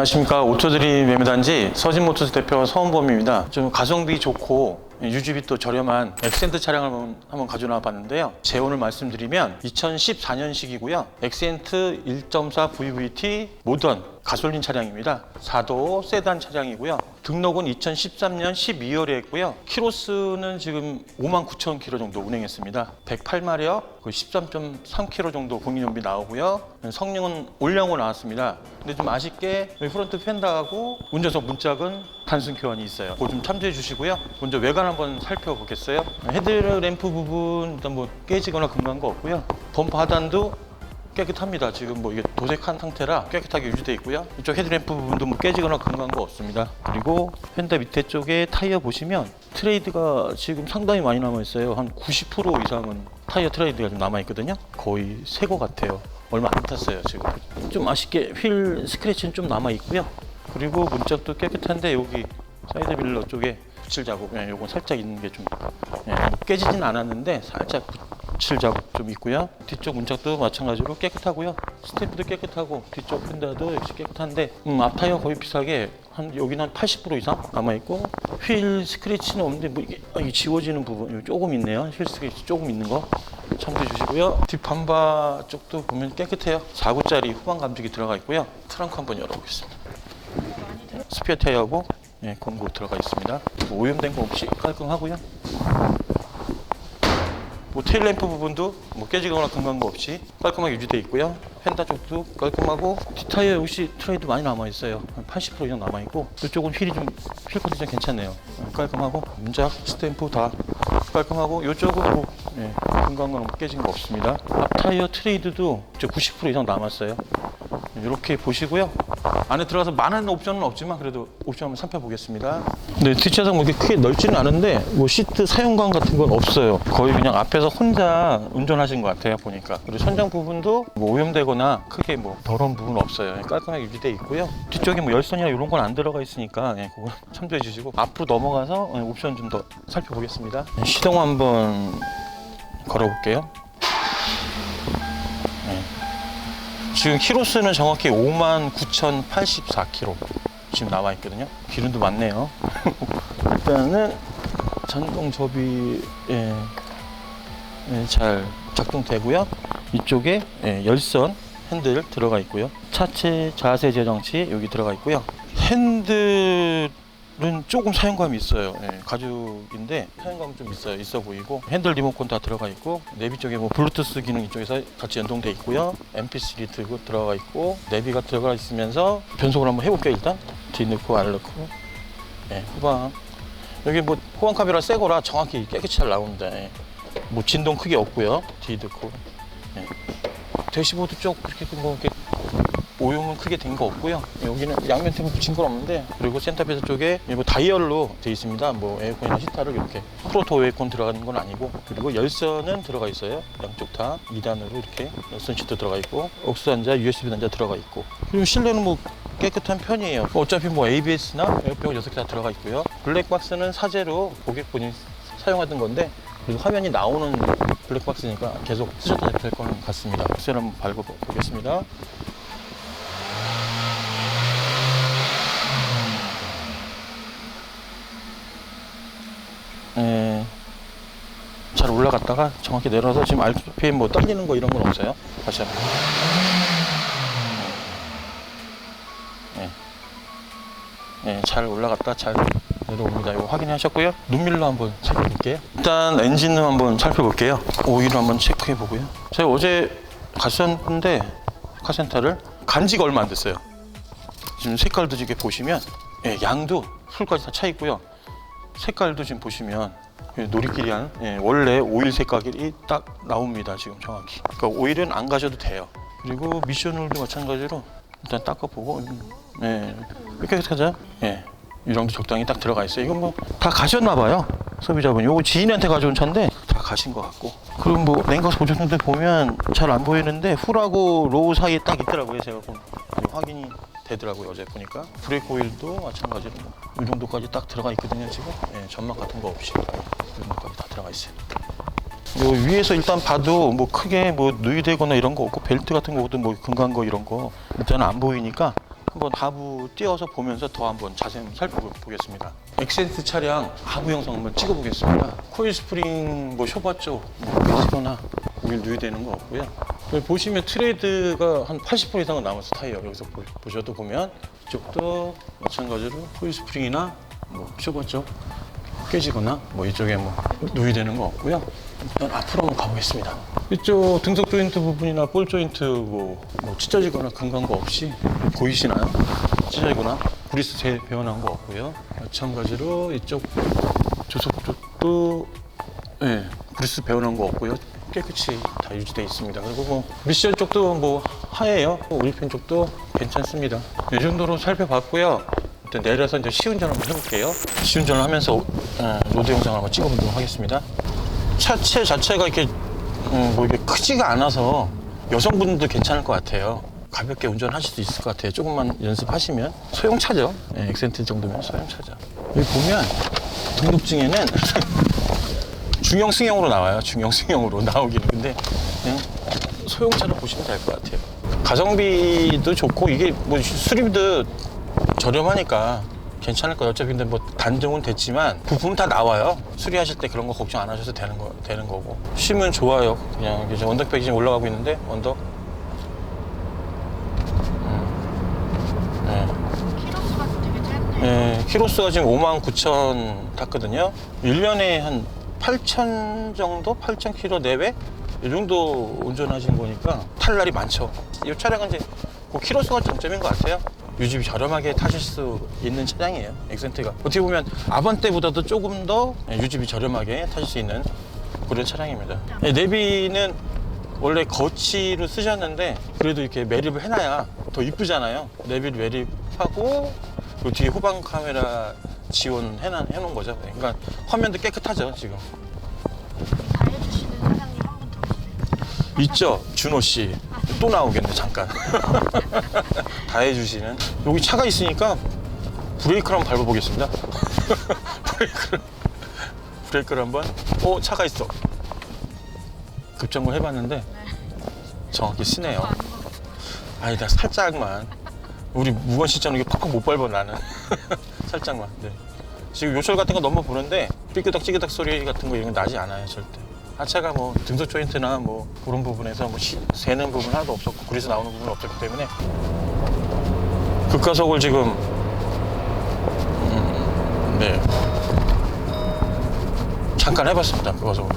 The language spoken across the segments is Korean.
안녕하십니까 오토드림 매매단지 서진모터스 대표 서원범입니다. 좀 가성비 좋고 유지비 또 저렴한 엑센트 차량을 한번, 가져나 봤는데요. 재원을 말씀드리면 2014년식이고요. 엑센트 1.4 VVT 모던 가솔린 차량입니다. 4도 세단 차량이고요. 등록은 2013년 12월에 했고요. 키로수는 지금 5만 9천 킬로 정도 운행했습니다. 108마력, 13.3 킬로 정도 공인연비 나오고요. 성능은 올량으로 나왔습니다. 근데 좀 아쉽게 프론트 펜다하고 운전석 문짝은 단순 교환이 있어요. 그거 좀 참조해 주시고요. 먼저 외관 한번 살펴보겠어요. 헤드램프 부분 일단 뭐 깨지거나 금간 거 없고요. 범퍼 하단도 깨끗합니다. 지금 뭐 이게 도색한 상태라 깨끗하게 유지되어 있고요. 이쪽 헤드램프 부분도 뭐 깨지거나 금간 거 없습니다. 그리고 펜다 밑에 쪽에 타이어 보시면 트레이드가 지금 상당히 많이 남아 있어요. 한 90% 이상은 타이어 트레이드가 좀 남아 있거든요. 거의 새 거 같아요. 얼마 안 탔어요 지금. 좀 아쉽게 휠 스크래치는 좀 남아 있고요. 그리고 문짝도 깨끗한데 여기 사이드 밀러 쪽에 붙일 자국, 예, 요건 살짝 있는 게좀 예, 뭐 깨지진 않았는데 살짝 붙일 자국 좀 있고요. 뒤쪽 문짝도 마찬가지로 깨끗하고요. 스탬프도 깨끗하고 뒤쪽 펜다도 역시 깨끗한데 음, 앞 타이어 거의 비슷하게 한 여기는 한80% 이상 남아 있고 휠 스크래치는 없는데 뭐 이게, 아, 이게 지워지는 부분 조금 있네요. 휠 스크래치 조금 있는 거 참고해 주시고요. 뒷 반바 쪽도 보면 깨끗해요. 4구짜리 후방 감지기 들어가 있고요. 트렁크 한번 열어보겠습니다. 스피어 타이어하고 예, 공구 들어가 있습니다. 뭐 오염된 거 없이 깔끔하고요. 뭐 테일 램프 부분도 뭐 깨지거나 금간 거 없이 깔끔하게 유지되어 있고요. 펜다 쪽도 깔끔하고 뒷타이어 역시 트레이드 많이 남아 있어요. 한 80% 이상 남아 있고 이쪽은 휠이 좀휠 컨디션 괜찮네요. 어, 깔끔하고 문짝 스탬프 다 깔끔하고 이쪽은 뭐 예, 금간 건 깨진 거 없습니다. 앞 타이어 트레이드도 이제 90% 이상 남았어요. 이렇게 보시고요. 안에 들어가서 많은 옵션은 없지만 그래도 옵션 한번 살펴보겠습니다. 네, 뒷좌석 뭐 이렇게 크게 넓지는 않은데 뭐 시트 사용감 같은 건 없어요. 거의 그냥 앞에서 혼자 운전하신 것 같아요 보니까. 그리고 천장 부분도 뭐 오염되거나 크게 뭐 더러운 부분 은 없어요. 깔끔하게 유지되어 있고요. 뒤쪽에 뭐 열선이나 이런 건 안 들어가 있으니까 예, 그거 참조해 주시고 앞으로 넘어가서 예, 옵션 좀 더 살펴보겠습니다. 예, 시동 한번 걸어볼게요. 지금 키로수는 정확히 5만 9,084km 지금 나와 있거든요. 기름도 많네요. 일단은 전동 접이 예, 예, 잘 작동되고요. 이쪽에 예, 열선 핸들 들어가 있고요. 차체 자세 제정치 여기 들어가 있고요. 핸들 은 조금 사용감이 있어요. 예, 가죽인데 사용감 좀 있어요. 있어 보이고 핸들 리모컨 다 들어가 있고 내비 쪽에 뭐 블루투스 기능 이쪽에서 같이 연동돼 있고요. MP3 들고 들어가 있고 내비가 들어가 있으면서 변속을 한번 해볼게요. 일단 뒤 넣고 알 넣고 예, 후방 여기 뭐 후방 카메라 새 거라 정확히 깨끗이 잘 나옵니다. 예. 뭐 진동 크게 없고요. 뒤 넣고 예. 대시보드 쪽 그렇게 뭐 이렇게 오용은 크게 된 거 없고요. 여기는 양면 테이프 붙인 건 없는데 그리고 센터베이스 쪽에 뭐 다이얼로 돼 있습니다. 뭐 에어컨이나 히터를 이렇게 프로토 에어컨 들어가는 건 아니고 그리고 열선은 들어가 있어요. 양쪽 다 2단으로 이렇게 열선 시트 들어가 있고 옥스 단자, USB 단자 들어가 있고 그리고 실내는 뭐 깨끗한 편이에요. 어차피 뭐 ABS나 에어백 6개 다 들어가 있고요. 블랙박스는 사제로 고객분이 사용하던 건데 그리고 화면이 나오는 블랙박스니까 계속 쓰셔도 될 것 같습니다. 박스를 한번 밟아 보겠습니다. 예, 잘 올라갔다가 정확히 내려서 지금 RPM 뭐 떨리는 거 이런 건 없어요. 다시 한번. 예. 예, 잘 올라갔다 잘 내려옵니다. 이거 확인하셨고요. 눈밀로 한번 살펴볼게요. 일단 엔진을 한번 살펴볼게요. 오일을 한번 체크해 보고요. 제가 어제 갔었는데 카센터를 간지가 얼마 안 됐어요. 지금 색깔도 이렇게 보시면 예, 양도 풀까지 다 차 있고요. 색깔도 지금 보시면 예, 놀이끼리한 예, 원래 오일 색깔이 딱 나옵니다. 지금 정확히. 그러니까 오일은 안 가셔도 돼요. 그리고 미션홀도 마찬가지로 일단 닦아보고 음, 예, 이렇게 하자. 예, 이 정도 적당히 딱 들어가 있어요. 이건 뭐 다 가셨나 봐요. 소비자분이. 요거 지인한테 가져온 차인데 다 가신 것 같고. 그럼 뭐 랭가스 보조등대 보면 잘 안 보이는데 훌하고 로우 사이에 딱 있더라고요. 제가 본 확인이 되더라고요. 어제 보니까 브레이크 오일도 마찬가지로 뭐이 정도까지 딱 들어가 있거든요. 지금 예, 점막 같은 거 없이 이 정도까지 다 들어가 있어요. 요 위에서 일단 봐도 뭐 크게 뭐 누이되거나 이런 거 없고 벨트 같은 거도 뭐 금간 거 이런 거 일단은 안 보이니까 한번 하부 띄워서 보면서 더 한번 자세히 살펴보겠습니다. 엑센트 차량 하부 영상 한번 찍어보겠습니다. 코일 스프링 뭐 쇼바 쪽뭐 빼지거나 오일 누이되는 거 없고요. 여기 보시면 트레이드가 한 80% 이상은 남았어 타이어 여기서 보, 보셔도 보면 이쪽도 마찬가지로 코일 스프링이나 뭐 쇼바 쪽 깨지거나 뭐 이쪽에 뭐 누이되는 거 없고요. 일단 앞으로 한번 가보겠습니다. 이쪽 등속 조인트 부분이나 볼 조인트 뭐, 뭐 찢어지거나 금간 거 없이 보이시나요? 찢어지거나 브리스 재 배어난 거 없고요. 마찬가지로 이쪽 조속 쪽도 예, 브리스 배어난 거 없고요. 깨끗이 다 유지되어 있습니다. 그리고 뭐 미션 쪽도 뭐 하얘요. 우리편 쪽도 괜찮습니다. 이 정도로 살펴봤고요. 일단 내려서 이제 시운전 한번 해볼게요. 시운전을 하면서 어, 로드 영상을 한번 찍어보도록 하겠습니다. 차체 자체가 이렇게 음, 뭐 이게 크지가 않아서 여성분들도 괜찮을 것 같아요. 가볍게 운전하실 수 있을 것 같아요. 조금만 연습하시면 소형차죠. 예, 엑센트 정도면 소형차죠. 여기 보면 등록증에는 중형 승용으로 나와요. 중형 승용으로 나오기는 근데 그냥 소형차로 보시면 될 것 같아요. 가성비도 좋고 이게 뭐 수리비도 저렴하니까 괜찮을 거예요. 어차피 근데 뭐 단종은 됐지만 부품 다 나와요. 수리하실 때 그런 거 걱정 안 하셔도 되는 거 되는 거고. 쉬면 좋아요. 그냥 이제 언덕백이 지금 올라가고 있는데 언덕. 음. 네. 키로수가 되게 짧네. 예, 키로수가 지금 5만 9천 탔거든요. 1년에 한 8천 정도? 8천 킬로 내외? 이 정도 운전하신 거니까 탈 날이 많죠. 이 차량은 이제 그 키로수가 정점인 것 같아요. 유지비 저렴하게 타실 수 있는 차량이에요. 엑센트가. 어떻게 보면 아반떼보다도 조금 더 유지비 저렴하게 타실 수 있는 그런 차량입니다. 예, 내비는 원래 거치로 쓰셨는데 그래도 이렇게 매립을 해놔야 더 이쁘잖아요. 내비를 매립하고 그 뒤에 후방 카메라 지원해놔 해놓은 거죠. 그러니까 화면도 깨끗하죠 지금. 다 해주시는 사장님 한 분더 계시네요. 있죠 준호 씨. 또 나오겠네 잠깐. 다 해주시는 여기 차가 있으니까 브레이크를 한번 밟아보겠습니다. 브레이크를 브레이크를 한번. 어 차가 있어. 급정거 해봤는데 정확히 쓰네요. 아니다 살짝만 우리 무건 시장 이게 팍팍 못 밟아 나는 살짝만 네. 지금 요철 같은 거 넘어 보는데 삐끄덕 찌끄덕 소리 같은 거 이런 거 나지 않아요 절대 하체가 뭐 등속 조인트나 뭐 그런 부분에서 뭐 시- 새는 부분 하나도 없었고 그래서 나오는 부분 없었기 때문에 급가속을 지금 음, 네 잠깐 해봤습니다 나가네요.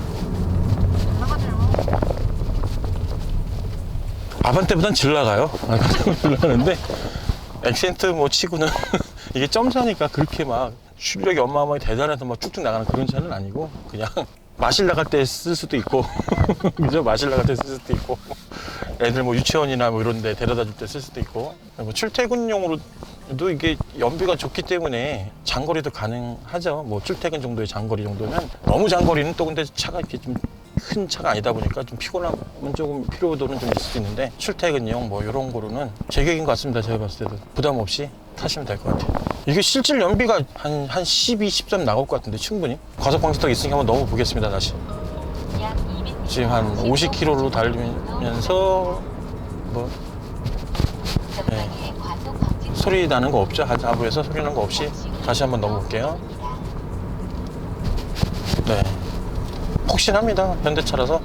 아반떼보단 질 나가요. 아반떼보단 질 나가는데 액센트 뭐 치고는 이게 점사니까 그렇게 막 출력이 어마어마하게 대단해서 막 쭉쭉 나가는 그런 차는 아니고 그냥 마실 나갈 때 쓸 수도 있고. 그죠? 마실 나갈 때 쓸 수도 있고. 애들 뭐 유치원이나 뭐 이런 데 데려다 줄 때 쓸 수도 있고. 뭐 출퇴근용으로도 이게 연비가 좋기 때문에 장거리도 가능하죠. 뭐 출퇴근 정도의 장거리 정도면. 너무 장거리는 또 근데 차가 이렇게 좀 큰 차가 아니다 보니까 좀 피곤하면 조금 피로도는 좀 있을 수 있는데 출퇴근용 뭐 이런 거로는 제격인 것 같습니다. 제가 봤을 때도. 부담 없이 타시면 될 것 같아요. 이게 실질 연비가 한, 한 12, 13 나올 것 같은데 충분히 과속 방지턱 있으니까 한번 넘어 보겠습니다 다시. 지금 한 50km로 달리면서 뭐 네. 소리 나는 거 없죠? 하- 하부에서 소리 나는 거 없이 다시 한번 넘어볼게요. 네. 폭신합니다. 현대차라서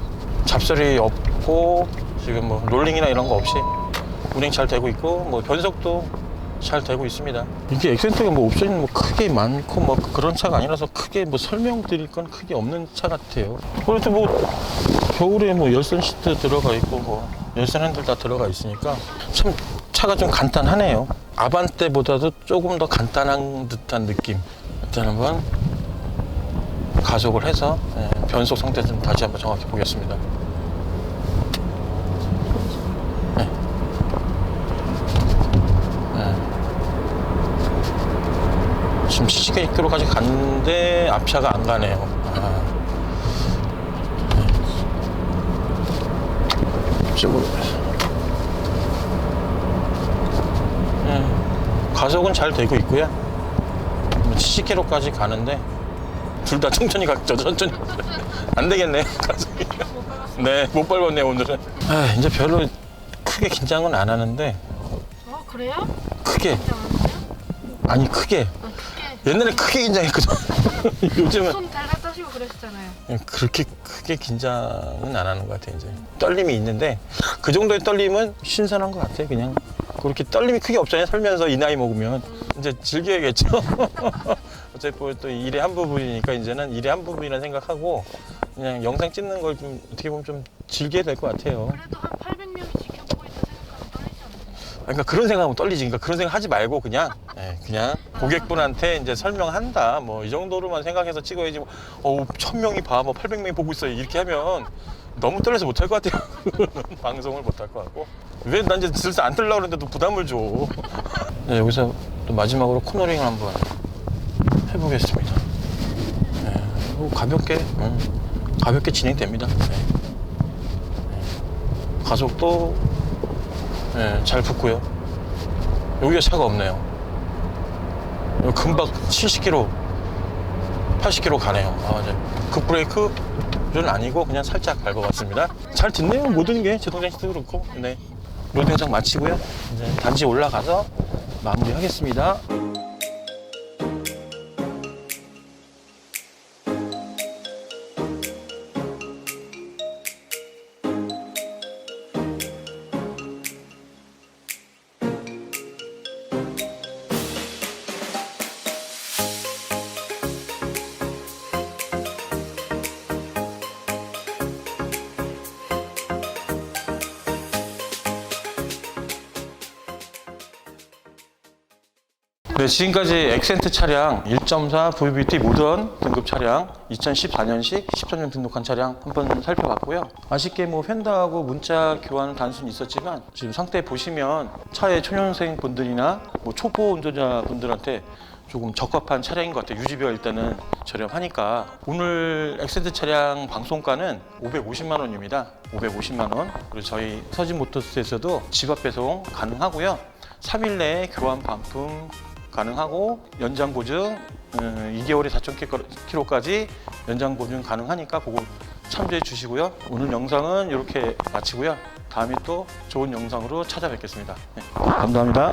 잡소리 없고 지금 뭐 롤링이나 이런 거 없이 운행 잘 되고 있고 뭐 변속도 잘 되고 있습니다. 이게 엑센트가 뭐 옵션이 뭐 크게 많고 뭐 그런 차가 아니라서 크게 뭐 설명드릴 건 크게 없는 차 같아요. 그래도 뭐 겨울에 뭐 열선 시트 들어가 있고 뭐 열선 핸들 다 들어가 있으니까 참 차가 좀 간단하네요. 아반떼보다도 조금 더 간단한 듯한 느낌. 일단 한번 가속을 해서 예, 변속 상태 좀 다시 한번 정확히 보겠습니다. 지금 70km까지 갔는데 앞차가 안 가네요. 아. 네. 이쪽으로. 예, 가속은 잘 되고 있고요. 70km까지 가는데 둘 다 천천히 가, 저 천천히. 안 되겠네, 가슴이. 네, 못 밟았네, 오늘은. 아, 이제 별로 크게 긴장은 안 하는데, 어 그래요? 크게? 아니 크게 옛날에 크게 긴장했거든. 요즘은 손 달달 떠시고 그러시잖아요. 그렇게 크게 긴장은 안 하는 것 같아요. 이제 떨림이 있는데 그 정도의 떨림은 신선한 것 같아요. 그냥 그렇게 떨림이 크게 없잖아요. 살면서 이 나이 먹으면 이제 즐겨야겠죠. 어차피 또 일의 한 부분이니까 이제는 일의 한 부분이라 생각하고 그냥 영상 찍는 걸 좀 어떻게 보면 좀 즐겨야 될 것 같아요. 그래도 한 800명이 지켜보고 있다 생각하면 떨리지 않으세요? 그러니까 그런 생각하면 떨리지. 그러니까 그런 생각 하지 말고 그냥 예, 그냥 고객분한테 이제 설명한다. 뭐 이 정도로만 생각해서 찍어야지. 뭐, 어우 천 명이 봐, 뭐 800명이 보고 있어요. 이렇게 하면 너무 떨려서 못 할 것 같아요. 방송을 못 할 것 같고. 왜 난 이제 슬슬 안 떨려고 그러는데도 부담을 줘. 네, 여기서 또 마지막으로 코너링을 한번 해보겠습니다. 네, 뭐 가볍게, 음, 가볍게 진행됩니다. 네. 네. 가속도 네, 잘 붙고요. 여기가 차가 없네요. 금방 70km, 80km 가네요. 아, 이제 급브레이크 는 아니고 그냥 살짝 밟아봤습니다. 잘 듣네요. 모든 게 제동장 시트도 그렇고. 네. 로딩장 마치고요. 이제 단지 올라가서 마무리하겠습니다. 네, 지금까지 엑센트 차량 1.4 VVT 모던 등급 차량 2014년식 13년 등록한 차량 한번 살펴봤고요. 아쉽게 뭐 펜더하고 문자 교환 단순히 있었지만 지금 상태 보시면 차의 초년생 분들이나 뭐 초보 운전자 분들한테 조금 적합한 차량인 것 같아요. 유지비가 일단은 저렴하니까 오늘 엑센트 차량 방송가는 550만 원입니다. 550만 원. 그리고 저희 서진 모터스에서도 집앞 배송 가능하고요. 3일 내에 교환 반품 가능하고 연장 보증 음, 2개월에 4,000km까지 연장 보증 가능하니까 그거 참조해 주시고요. 오늘 영상은 이렇게 마치고요. 다음에 또 좋은 영상으로 찾아뵙겠습니다. 네, 감사합니다.